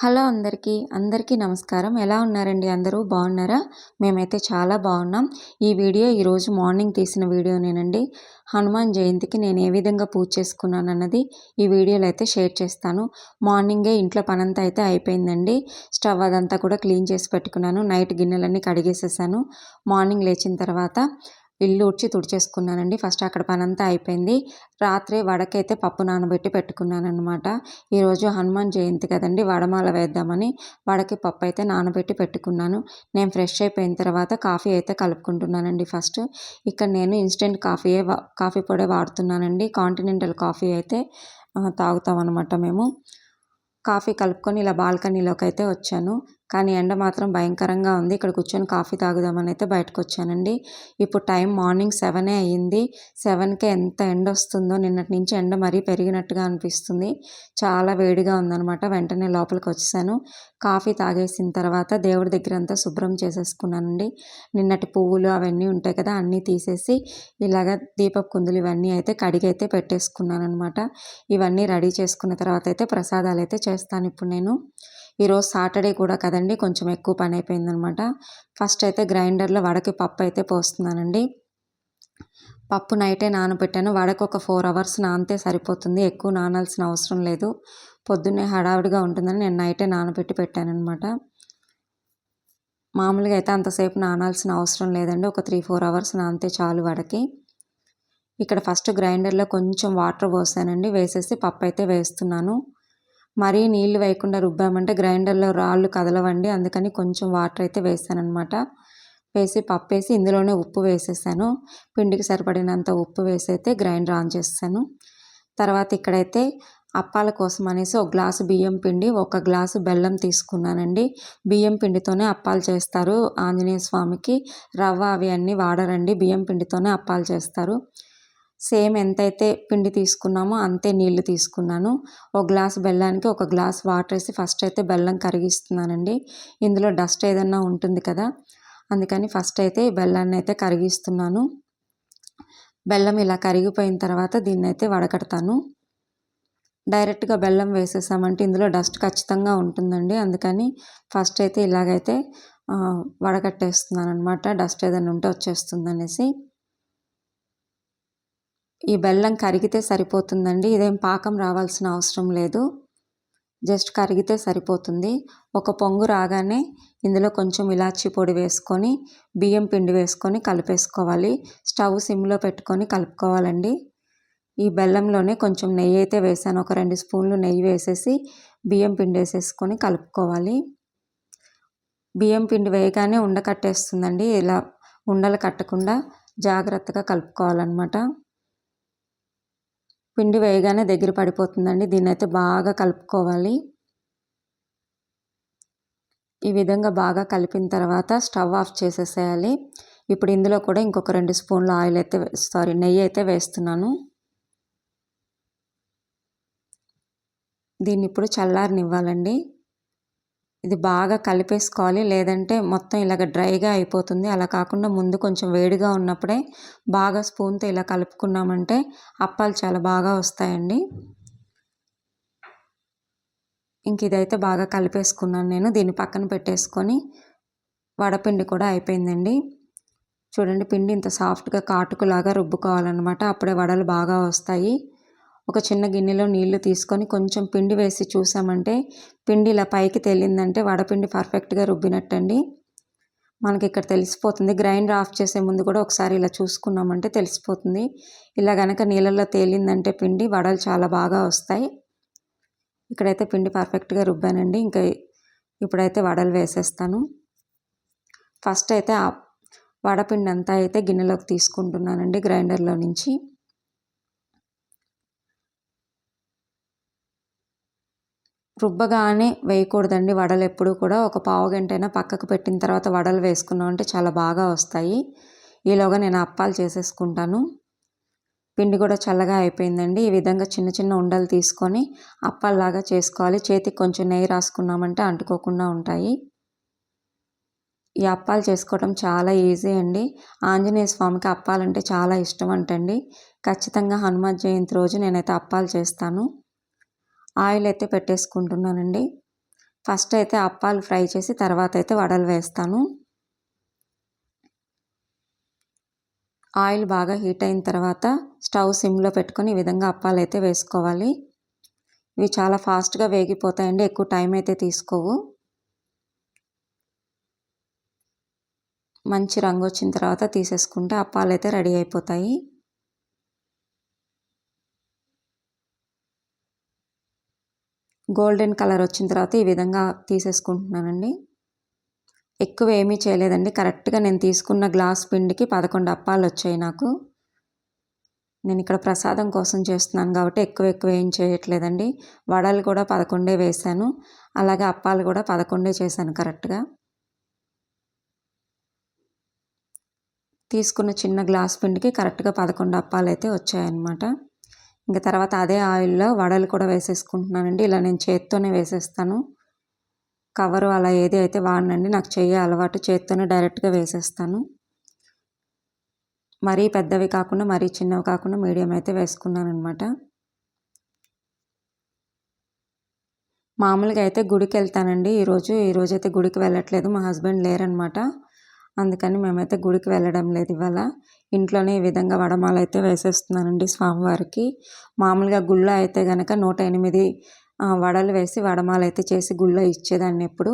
Hello అందరికీ అందరికీ నమస్కారం. ఎలా ఉన్నారండి అందరూ? బాగున్నారా? మేమైతే చాలా బాగున్నాం. ఈ వీడియో ఈరోజు మార్నింగ్ తీసిన వీడియోనేనండి. హనుమాన్ జయంతికి నేను ఏ విధంగా పూజ చేసుకున్నాను అన్నది ఈ వీడియోలో అయితే షేర్ చేస్తాను. మార్నింగే ఇంట్లో పనంతా అయితే అయిపోయిందండి. స్టవ్ అదంతా కూడా క్లీన్ చేసి పెట్టుకున్నాను. నైట్ గిన్నెలన్నీ కడిగేసేసాను. మార్నింగ్ లేచిన తర్వాత ఇల్లు ఉడ్చి తుడిచేసుకున్నానండి. ఫస్ట్ అక్కడ పనంతా అయిపోయింది. రాత్రి వడకైతే పప్పు నానబెట్టి పెట్టుకున్నానమాట ఈరోజు హనుమాన్ జయంతి కదండి వడమాల వేద్దామని వడకి పప్పు అయితే నానబెట్టి పెట్టుకున్నాను. నేను ఫ్రెష్ అయిపోయిన తర్వాత కాఫీ అయితే కలుపుకుంటున్నానండి ఫస్ట్. ఇక్కడ నేను ఇన్స్టెంట్ కాఫీయే కాఫీ పొడే వాడుతున్నానండి. కాంటినెంటల్ కాఫీ అయితే తాగుతాం అనమాట మేము. కాఫీ కలుపుకొని ఇలా బాల్కనీలోకి అయితే వచ్చాను. కానీ ఎండ మాత్రం భయంకరంగా ఉంది. ఇక్కడ కూర్చొని కాఫీ తాగుదామని అయితే బయటకు వచ్చానండి ఇప్పుడు టైం మార్నింగ్ సెవెనే అయ్యింది. సెవెన్కే ఎంత ఎండ వస్తుందో నిన్నటి నుంచి ఎండ మరీ పెరిగినట్టుగా అనిపిస్తుంది. చాలా వేడిగా ఉందనమాట వెంటనే లోపలికి వచ్చేసాను కాఫీ తాగేసిన తర్వాత దేవుడి దగ్గర అంతా శుభ్రం చేసేసుకున్నానండి. నిన్నటి పువ్వులు అవన్నీ ఉంటాయి కదా అన్నీ తీసేసి ఇలాగ దీపపు కుందులు ఇవన్నీ అయితే కడిగైతే పెట్టేసుకున్నాను అనమాట ఇవన్నీ రెడీ చేసుకున్న తర్వాత అయితే ప్రసాదాలు అయితే చేస్తాను ఇప్పుడు నేను. ఈరోజు సాటర్డే కూడా కదండి కొంచెం ఎక్కువ పని అయిపోయిందనమాట. ఫస్ట్ అయితే గ్రైండర్లో వడకి పప్పు అయితే పోస్తున్నానండి. పప్పు నైటే నానబెట్టాను. వడకు ఒక ఫోర్ అవర్స్ నానితే సరిపోతుంది. ఎక్కువ నానాల్సిన అవసరం లేదు. పొద్దున్నే హడావిడిగా ఉంటుందని నేను నైటే నానబెట్టి పెట్టానమాట మామూలుగా అయితే అంతసేపు నానాల్సిన అవసరం లేదండి. ఒక త్రీ ఫోర్ అవర్స్ నానితే చాలు వడకి. ఇక్కడ ఫస్ట్ గ్రైండర్లో కొంచెం వాటర్ పోసానండి. వేసేసి పప్పు అయితే వేస్తున్నాను. మరీ నీళ్ళు వేయకుండా రుబ్బామంటే గ్రైండర్లో రాళ్ళు కదలవండి. అందుకని కొంచెం వాటర్ అయితే వేసానమాట వేసి పప్పు వేసి ఇందులోనే ఉప్పు వేసేసాను. పిండికి సరిపడినంత ఉప్పు వేసి అయితే గ్రైండర్ ఆన్ చేస్తాను తర్వాత ఇక్కడైతే అప్పాల కోసం అనేసి ఒక గ్లాసు బియ్యం పిండి ఒక గ్లాసు బెల్లం తీసుకున్నానండి. బియ్యం పిండితోనే అప్పాలు చేస్తారు. ఆంజనేయ స్వామికి రవ్వ అవి అన్నీ వాడరండి. బియ్యం పిండితోనే అప్పాలు చేస్తారు. సేమ్ ఎంతైతే పిండి తీసుకున్నామో అంతే నీళ్ళు తీసుకున్నాను. ఒక గ్లాస్ బెల్లానికి ఒక గ్లాస్ వాటర్ వేసి ఫస్ట్ అయితే బెల్లం కరిగిస్తున్నానండి. ఇందులో డస్ట్ ఏదన్నా ఉంటుంది కదా అందుకని ఫస్ట్ అయితే బెల్లాన్ని అయితే కరిగిస్తున్నాను. బెల్లం ఇలా కరిగిపోయిన తర్వాత దీన్ని అయితే వడకడతాను. డైరెక్ట్గా బెల్లం వేసేసామంటే ఇందులో డస్ట్ ఖచ్చితంగా ఉంటుందండి. అందుకని ఫస్ట్ అయితే ఇలాగైతే వడకట్టేస్తున్నాను అనమాట డస్ట్ ఏదైనా ఉంటే వచ్చేస్తుంది అనేసి ఈ బెల్లం కరిగితే సరిపోతుందండి. ఇదేం పాకం రావాల్సిన అవసరం లేదు. జస్ట్ కరిగితే సరిపోతుంది. ఒక పొంగు రాగానే ఇందులో కొంచెం ఇలాచి పొడి వేసుకొని బియ్యం పిండి వేసుకొని కలిపేసుకోవాలి. స్టవ్ సిమ్లో పెట్టుకొని కలుపుకోవాలండి. ఈ బెల్లంలోనే కొంచెం నెయ్యి అయితే వేసాను. ఒక రెండు స్పూన్లు నెయ్యి వేసేసి బియ్యం పిండి వేసేసుకొని కలుపుకోవాలి. బియ్యం పిండి వేయగానే ఉండకట్టేస్తుందండి ఇలా ఉండలు కట్టకుండా జాగ్రత్తగా కలుపుకోవాలన్నమాట. పిండి వేయగానే దగ్గర పడిపోతుందండి. దీన్ని అయితే బాగా కలుపుకోవాలి. ఈ విధంగా బాగా కలిపిన తర్వాత స్టవ్ ఆఫ్ చేసేసేయాలి. ఇప్పుడు ఇందులో కూడా ఇంకొక రెండు స్పూన్ల ఆయిల్ అయితే సారీ నెయ్యి అయితే వేస్తున్నాను. దీన్ని ఇప్పుడు చల్లారనివ్వాలండి. ఇది బాగా కలిపేసుకోవాలి. లేదంటే మొత్తం ఇలాగ డ్రైగా అయిపోతుంది. అలా కాకుండా ముందు కొంచెం వేడిగా ఉన్నప్పుడే బాగా స్పూన్తో ఇలా కలుపుకున్నామంటే అప్పాలు చాలా బాగా వస్తాయండి. ఇంక ఇదైతే బాగా కలిపేసుకున్నాను నేను. దీన్ని పక్కన పెట్టేసుకొని వడపిండి కూడా అయిపోయిందండి. చూడండి పిండి ఇంత సాఫ్ట్గా కాటుకులాగా రుబ్బుకోవాలన్నమాట. అప్పుడే వడలు బాగా వస్తాయి. ఒక చిన్న గిన్నెలో నీళ్ళు తీసుకొని కొంచెం పిండి వేసి చూసామంటే పిండి ఇలా పైకి తేలిందంటే వడపిండి పర్ఫెక్ట్గా రుబ్బినట్టండి. మనకి ఇక్కడ తెలిసిపోతుంది. గ్రైండర్ ఆఫ్ చేసే ముందు కూడా ఒకసారి ఇలా చూసుకున్నామంటే తెలిసిపోతుంది. ఇలా కనుక నీళ్ళల్లో తేలిందంటే పిండి వడలు చాలా బాగా వస్తాయి. ఇక్కడైతే పిండి పర్ఫెక్ట్గా రుబ్బానండి. ఇంకా ఇప్పుడైతే వడలు వేసేస్తాను. ఫస్ట్ అయితే వడపిండి అంతా అయితే గిన్నెలోకి తీసుకుంటున్నానండి గ్రైండర్లో నుంచి. రుబ్బగానే వేయకూడదండి. వడలు ఎప్పుడు కూడా ఒక పావు గంటైనా పక్కకు పెట్టిన తర్వాత వడలు వేసుకున్నాం అంటే చాలా బాగా వస్తాయి. ఈలోగా నేను అప్పాలు చేసేసుకుంటాను. పిండి కూడా చల్లగా అయిపోయిందండి. ఈ విధంగా చిన్న చిన్న ఉండలు తీసుకొని అప్పాల్లాగా చేసుకోవాలి. చేతికి కొంచెం నెయ్యి రాసుకున్నామంటే అంటుకోకుండా ఉంటాయి. ఈ అప్పాలు చేసుకోవడం చాలా ఈజీ అండి. ఆంజనేయ స్వామికి అప్పాలంటే చాలా ఇష్టం అంటండి. ఖచ్చితంగా హనుమాన్ జయంతి రోజు నేనైతే అప్పాలు చేస్తాను. ఆయిల్ అయితే పెట్టేసుకుంటున్నానండి. ఫస్ట్ అయితే అప్పాలు ఫ్రై చేసి తర్వాత అయితే వడలు వేస్తాను. ఆయిల్ బాగా హీట్ అయిన తర్వాత స్టవ్ సిమ్లో పెట్టుకొని ఈ విధంగా అప్పాలు అయితే వేసుకోవాలి. ఇవి చాలా ఫాస్ట్గా వేగిపోతాయండి ఎక్కువ టైం అయితే తీసుకోవు. మంచి రంగు వచ్చిన తర్వాత తీసేసుకుంటే అప్పాలు అయితే రెడీ అయిపోతాయి. గోల్డెన్ కలర్ వచ్చిన తర్వాత ఈ విధంగా తీసేసుకుంటున్నానండి. ఎక్కువ ఏమీ చేయలేదండి. కరెక్ట్గా నేను తీసుకున్న గ్లాస్ పిండికి పదకొండు అప్పాలు వచ్చాయి నాకు. నేను ఇక్కడ ప్రసాదం కోసం చేస్తున్నాను కాబట్టి ఎక్కువ ఎక్కువ ఏం చేయట్లేదండి. వడలు కూడా పదకొండే వేశాను. అలాగే అప్పాలు కూడా పదకొండే చేశాను కరెక్ట్గా. తీసుకున్న చిన్న గ్లాస్ పిండికి కరెక్ట్గా పదకొండు అప్పాలు అయితే వచ్చాయన్నమాట. ఇంకా తర్వాత అదే ఆయిల్లో వడలు కూడా వేసేసుకుంటున్నానండి. ఇలా నేను చేత్తోనే వేసేస్తాను. కవరు అలా ఏది అయితే వాడినండి నాకు చెయ్యి అలవాటు చేత్తోనే డైరెక్ట్గా వేసేస్తాను. మరీ పెద్దవి కాకుండా మరీ చిన్నవి కాకుండా మీడియం అయితే వేసుకున్నాను అనమాట మామూలుగా అయితే గుడికి వెళ్తానండి ఈరోజు ఈరోజు అయితే గుడికి వెళ్ళట్లేదు. మా హస్బెండ్ లేరనమాట అందుకని మేమైతే గుడికి వెళ్ళడం లేదు ఇవాళ. ఇంట్లోనే ఈ విధంగా వడమాల అయితే వేసేస్తున్నానండి స్వామివారికి. మామూలుగా గుళ్ళో అయితే కనుక నూట ఎనిమిది వడలు వేసి వడమాల అయితే చేసి గుళ్ళో ఇచ్చేదాన్ని ఎప్పుడు.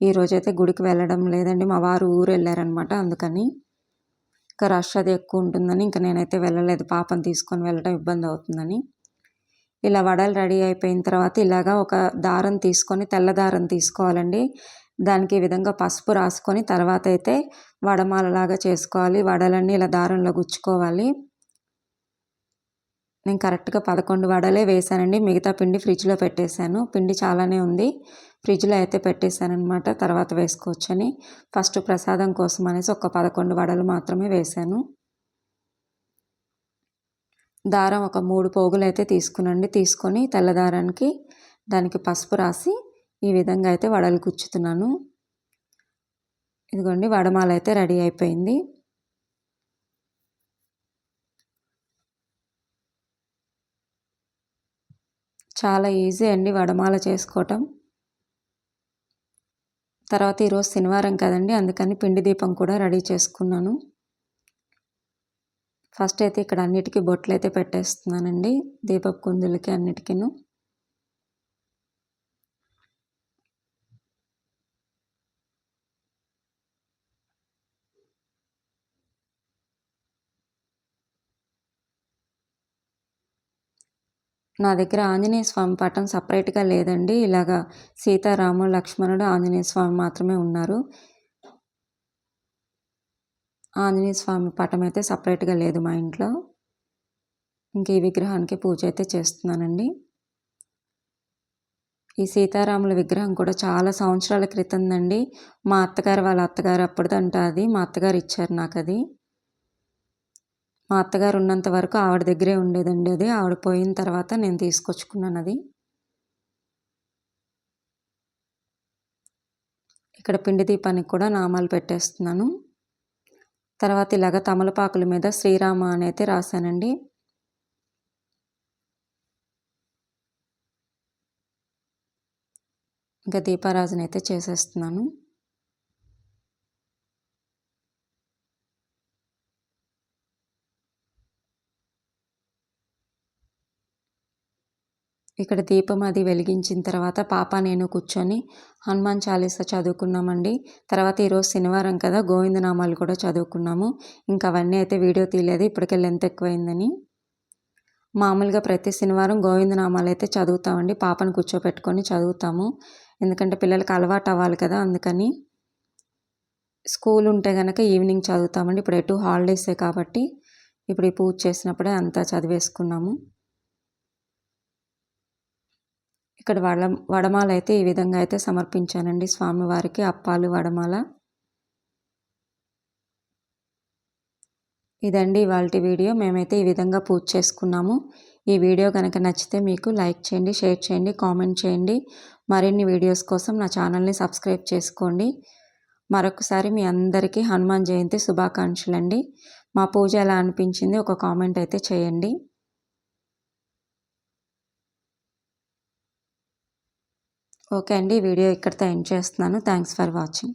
ఈరోజైతే గుడికి వెళ్ళడం లేదండి. మా వారు ఊరు వెళ్ళారనమాట అందుకని. ఇంకా రష్ అది ఎక్కువ ఉంటుందని ఇంకా నేనైతే వెళ్ళలేదు. పాపను తీసుకొని వెళ్ళడం ఇబ్బంది అవుతుందని. ఇలా వడలు రెడీ అయిపోయిన తర్వాత ఇలాగా ఒక దారం తీసుకొని తెల్ల దారం తీసుకోవాలండి. దానికి ఈ విధంగా పసుపు రాసుకొని తర్వాత అయితే వడమాలలాగా చేసుకోవాలి. వడలన్నీ ఇలా దారంలో గుచ్చుకోవాలి. నేను కరెక్ట్గా పదకొండు వడలే వేసానండి మిగతా పిండి ఫ్రిడ్జ్లో పెట్టేశాను. పిండి చాలానే ఉంది. ఫ్రిడ్జ్లో అయితే పెట్టేశానమాట తర్వాత వేసుకోవచ్చని. ఫస్ట్ ప్రసాదం కోసం అనేసి ఒక పదకొండు వడలు మాత్రమే వేశాను. దారం ఒక మూడు పోగులు అయితే తీసుకునండి. తీసుకొని తెల్లదారానికి దానికి పసుపు రాసి ఈ విధంగా అయితే వడలు గుచ్చుతున్నాను. ఇదిగోండి వడమాల అయితే రెడీ అయిపోయింది. చాలా ఈజీ అండి వడమాల చేసుకోవటం. తర్వాత ఈరోజు శనివారం కదండి అందుకని పిండి దీపం కూడా రెడీ చేసుకున్నాను. ఫస్ట్ అయితే ఇక్కడ అన్నిటికీ బొట్లు అయితే పెట్టేస్తున్నానండి దీపపు కుందులకి అన్నిటికీను. నా దగ్గర ఆంజనేయ స్వామి పటం సపరేట్గా లేదండి. ఇలాగా సీతారాము లక్ష్మణుడు ఆంజనేయ స్వామి మాత్రమే ఉన్నారు. ఆంజనేయ స్వామి పటం అయితే సపరేట్గా లేదు మా ఇంట్లో. ఇంక ఈ విగ్రహానికి పూజ అయితే చేస్తున్నానండి. ఈ సీతారాముల విగ్రహం కూడా చాలా సంవత్సరాల క్రితందండి. మా అత్తగారు వాళ్ళ అత్తగారు అప్పటిదంట అది. మా అత్తగారు ఇచ్చారు నాకు అది మా అత్తగారు ఉన్నంత వరకు ఆవిడ దగ్గరే ఉండేదండి అది. ఆవిడ పోయిన తర్వాత నేను తీసుకొచ్చుకున్నాను అది. ఇక్కడ పిండి దీపానికి కూడా నామాలు పెట్టేస్తున్నాను. తర్వాత ఇలాగ తమలపాకుల మీద శ్రీరామ అని అయితే రాశానండి. ఇంకా దీపారాజునైతే చేసేస్తున్నాను. ఇక్కడ దీపం అది వెలిగించిన తర్వాత పాప నేను కూర్చొని హనుమాన్ చాలీసా చదువుకున్నామండి. తర్వాత ఈరోజు శనివారం కదా గోవిందనామాలు కూడా చదువుకున్నాము. ఇంకా అవన్నీ అయితే వీడియో తీయలేదు ఇప్పటికే లెంత్ ఎక్కువైందని. మామూలుగా ప్రతి శనివారం గోవిందనామాలు అయితే చదువుతామండి. పాపను కూర్చోపెట్టుకొని చదువుతాము. ఎందుకంటే పిల్లలకి అలవాటు అవ్వాలి కదా అందుకని. స్కూల్ ఉంటే కనుక ఈవినింగ్ చదువుతామండి. ఇప్పుడు ఎటు హాలిడేసే కాబట్టి ఇప్పుడు ఈ పూజ చేసినప్పుడే అంతా చదివేసుకున్నాము. ఇక్కడ వడ వడమాల అయితే ఈ విధంగా అయితే సమర్పించానండి. స్వామివారికి అప్పాలు వడమాల. ఇదండి ఇవాళ వీడియో. మేమైతే ఈ విధంగా పూజ చేసుకున్నాము. ఈ వీడియో కనుక నచ్చితే మీకు లైక్ చేయండి షేర్ చేయండి కామెంట్ చేయండి. మరిన్ని వీడియోస్ కోసం నా ఛానల్ని సబ్స్క్రైబ్ చేసుకోండి. మరొకసారి మీ అందరికీ హనుమాన్ జయంతి శుభాకాంక్షలండి. మా పూజ ఎలా అనిపించింది ఒక కామెంట్ అయితే చేయండి. ఓకే అండి ఈ వీడియో ఇక్కడితో ఎండ్ చేస్తున్నాను. Thanks for watching.